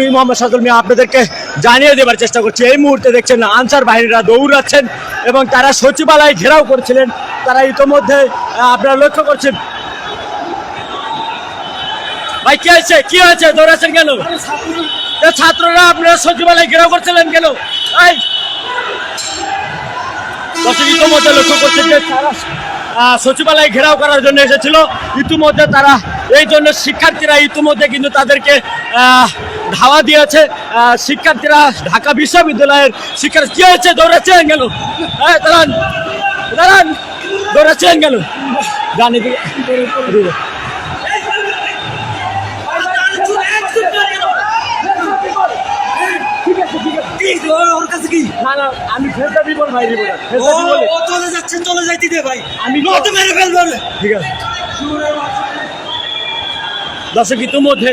আমি মোহাম্মদ সাদুল মিয়া, আপনাদেরকে জানিয়ে দেবার চেষ্টা করছি। এই মুহূর্তে দেখছেন আনসার বাহিনীরা দৌড়াচ্ছেন এবং তারা সচিবালয় ঘেরাও করছিলেন। তারা ইতোমধ্যে আপনারা লক্ষ্য করছেন। ভাই, কি হয়েছে? কি হয়েছে? দৌড়াচ্ছেন কেন? ছাত্ররা আপনারা সচিবালয় ঘেরাও করছিলেন কেন? ইতিমধ্যে লক্ষ্য করছেন যে সচিবালয় ঘেরাও করার জন্য এসেছিল। ইতিমধ্যে তারা, এই জন্য শিক্ষার্থীরা ইতিমধ্যে কিন্তু তাদেরকে ধাওয়া দিয়েছে শিক্ষার্থীরা ঢাকা বিশ্ববিদ্যালয়ের শিক্ষার্থী কি হচ্ছে দৌড়াচ্ছেন গেল হ্যাঁ দাঁড়ান দাঁড়ান দৌড়াচ্ছেন গেল জানি আমি ভাই। ও চলে যাচ্ছে চলে যাইতে দে ভাই। আমি মেরে ফেলবে। ঠিক আছে। দর্শক ইতিমধ্যে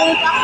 Thank you.